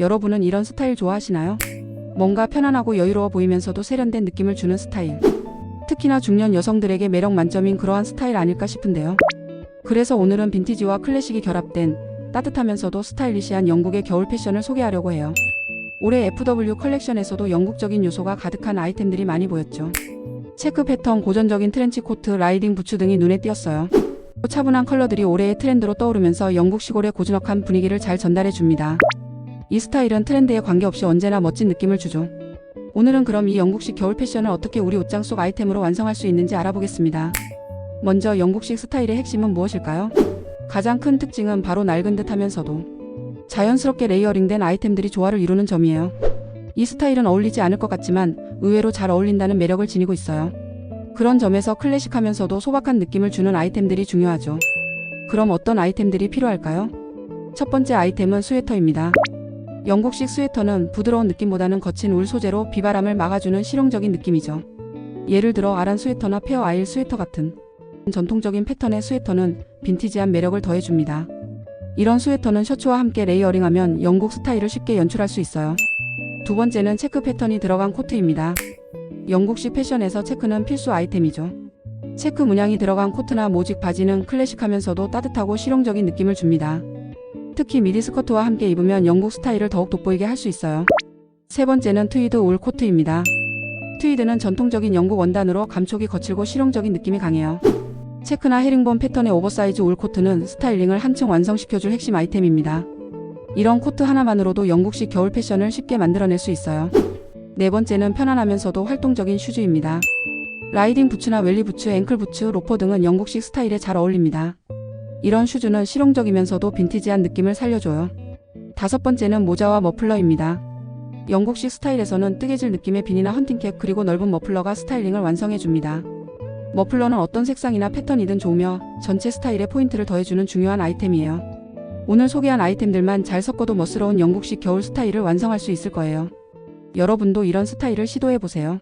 여러분은 이런 스타일 좋아하시나요? 뭔가 편안하고 여유로워 보이면서도 세련된 느낌을 주는 스타일. 특히나 중년 여성들에게 매력 만점인 그러한 스타일 아닐까 싶은데요. 그래서 오늘은 빈티지와 클래식이 결합된 따뜻하면서도 스타일리시한 영국의 겨울 패션을 소개하려고 해요. 올해 FW 컬렉션에서도 영국적인 요소가 가득한 아이템들이 많이 보였죠. 체크 패턴, 고전적인 트렌치 코트, 라이딩 부츠 등이 눈에 띄었어요. 차분한 컬러들이 올해의 트렌드로 떠오르면서 영국 시골의 고즈넉한 분위기를 잘 전달해 줍니다. 이 스타일은 트렌드에 관계없이 언제나 멋진 느낌을 주죠. 오늘은 그럼 이 영국식 겨울 패션을 어떻게 우리 옷장 속 아이템으로 완성할 수 있는지 알아보겠습니다. 먼저 영국식 스타일의 핵심은 무엇일까요? 가장 큰 특징은 바로 낡은 듯 하면서도 자연스럽게 레이어링된 아이템들이 조화를 이루는 점이에요. 이 스타일은 어울리지 않을 것 같지만 의외로 잘 어울린다는 매력을 지니고 있어요. 그런 점에서 클래식하면서도 소박한 느낌을 주는 아이템들이 중요하죠. 그럼 어떤 아이템들이 필요할까요? 첫 번째 아이템은 스웨터입니다. 영국식 스웨터는 부드러운 느낌보다는 거친 울 소재로 비바람을 막아주는 실용적인 느낌이죠. 예를 들어 아란 스웨터나 페어 아일 스웨터 같은 전통적인 패턴의 스웨터는 빈티지한 매력을 더해줍니다. 이런 스웨터는 셔츠와 함께 레이어링하면 영국 스타일을 쉽게 연출할 수 있어요. 두 번째는 체크 패턴이 들어간 코트입니다. 영국식 패션에서 체크는 필수 아이템이죠. 체크 문양이 들어간 코트나 모직 바지는 클래식하면서도 따뜻하고 실용적인 느낌을 줍니다. 특히 미디 스커트와 함께 입으면 영국 스타일을 더욱 돋보이게 할 수 있어요. 세 번째는 트위드 울 코트입니다. 트위드는 전통적인 영국 원단으로 감촉이 거칠고 실용적인 느낌이 강해요. 체크나 헤링본 패턴의 오버사이즈 울 코트는 스타일링을 한층 완성시켜줄 핵심 아이템입니다. 이런 코트 하나만으로도 영국식 겨울 패션을 쉽게 만들어낼 수 있어요. 네 번째는 편안하면서도 활동적인 슈즈입니다. 라이딩 부츠나 웰리 부츠, 앵클 부츠, 로퍼 등은 영국식 스타일에 잘 어울립니다. 이런 슈즈는 실용적이면서도 빈티지한 느낌을 살려줘요. 다섯 번째는 모자와 머플러입니다. 영국식 스타일에서는 뜨개질 느낌의 비니나 헌팅캡 그리고 넓은 머플러가 스타일링을 완성해줍니다. 머플러는 어떤 색상이나 패턴이든 좋으며 전체 스타일에 포인트를 더해주는 중요한 아이템이에요. 오늘 소개한 아이템들만 잘 섞어도 멋스러운 영국식 겨울 스타일을 완성할 수 있을 거예요. 여러분도 이런 스타일을 시도해보세요.